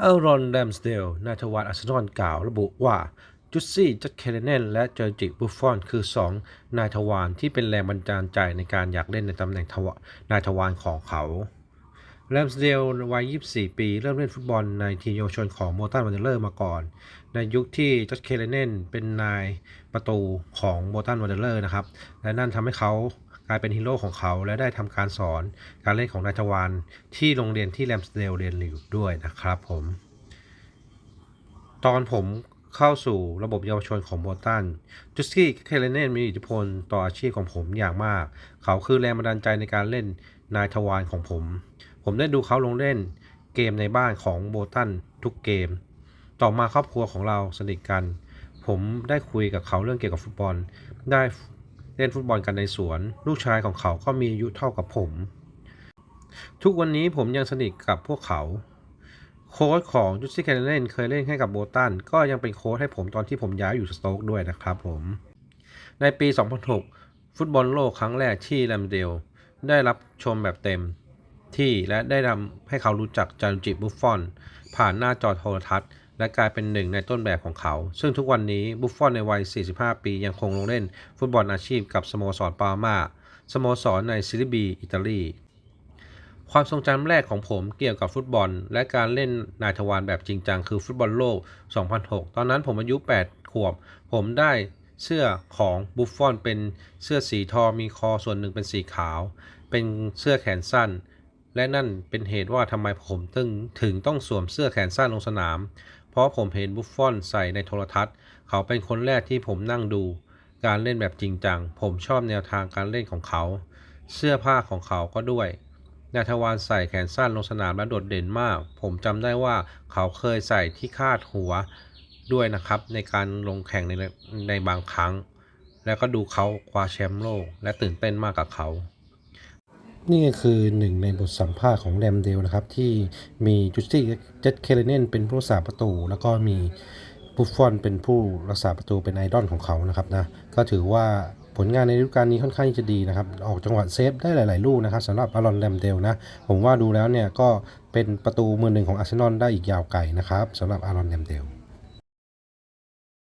เอลรอนแรมสเดลนายทวารอาร์เซนอลกล่าวระบุว่าจุดซี่จัดเคเลเนนและเจอร์จิบุฟฟอนคือ 2 นายทวารที่เป็นแรงบันดาลใจในการอยากเล่นในตำแหน่งทวานายทวารของเขาแรมสเดลวัย 24 ปี เริ่มเล่นฟุตบอลในทีมเยาวชนของโมตันวันเดอร์มาก่อน ในยุคที่จัดเคเลเนนเป็นนายประตูของโมตันวันเดอร์นะครับ และนั่นทำให้เขา กลายเป็นฮีโร่ของเขาและได้ทำการสอนการเล่นของนายทวารที่โรงเรียนที่แรมสเดลเรียนอยู่ด้วยนะครับผม ตอนผมเข้าสู่ระบบเยาวชนของโบตันจูสกี้เคเลเนนมีอิทธิพลต่ออาชีพของผมอย่างมาก เขาคือแรงบันดาลใจในการเล่นนายทวารของผม ผมได้ดูเขาลงเล่นเกมในบ้านของโบตันทุกเกม ต่อมาครอบครัวของเราสนิทกัน ผมได้คุยกับเขาเรื่องเกี่ยวกับฟุตบอล ได้ เล่นฟุตบอลกันในสวน ลูกชายของเขาก็มีอายุเท่ากับผม ทุกวันนี้ผมยังสนิทกับพวกเขา โค้ชของจูซี่แคนเล่นเคยเล่นให้กับโบตัน ก็ยังเป็นโค้ชให้ผมตอนที่ผมย้ายอยู่สโต๊กด้วยนะครับผม ในปี 2006 ฟุตบอลโลกครั้งแรกที่แรมเดล ได้รับชมแบบเต็มที่และได้ทำให้เขารู้จักจารุจิบุฟฟอน ผ่านหน้าจอโทรทัศน์ และกลายเป็นหนึ่งในต้นแบบของเขา ซึ่งทุกวันนี้บุฟฟอนในวัย 45 ปียังคงลงเล่น ฟุตบอลอาชีพกับสโมสรปาร์มาสโมสรในซิลิบีอิตาลี ความทรงจำแรกของผมเกี่ยวกับฟุตบอล และการเล่นนายทวารแบบจริงจังคือฟุตบอลโลก 2006 ตอนนั้นผมอายุ 8 ขวบ ผมได้เสื้อของบุฟฟอนเป็นเสื้อสีทองมีคอส่วนหนึ่งเป็นสีขาว เป็นเสื้อแขนสั้น และนั่นเป็นเหตุว่าทำไมผมถึงถึงต้องสวมเสื้อแขนสั้นลงสนาม ราะผมเห็นบุฟฟอนใส่ในโทรทัศน์ เขาเป็นคนแรกที่ผมนั่งดู การเล่นแบบจริงจัง ผมชอบแนวทางการเล่นของเขา เสื้อผ้าของเขาก็ด้วยนายทวารใส่แขนสั้นลงสนามและโดดเด่นมาก ผมจำได้ว่าเขาเคยใส่ที่คาดหัวด้วยนะครับ ในการลงแข่งในในบางครั้ง แล้วก็ดูเขาคว้าแชมป์โลก และตื่นเต้นมากกับเขา นี่คือหนึ่งในบทสัมภาษณ์ของแรมเดลนะครับ ที่มีจูสตี้เจตเคเลเนนเป็นผู้รักษาประตู แล้วก็มีบุฟฟอนเป็นผู้รักษาประตูเป็นไอดอลของเขานะครับนะก็ถือว่าผลงานในฤดูกาลนี้ค่อนข้างจะดีนะครับ ออกจังหวะเซฟได้หลาย ๆ ลูกนะครับสำหรับอารอนแรมเดลนะ ผมว่าดูแล้วเนี่ยก็เป็นประตูมือหนึ่งของอาร์เซนอลได้อีกยาวไกลนะครับสำหรับอารอนแรมเดล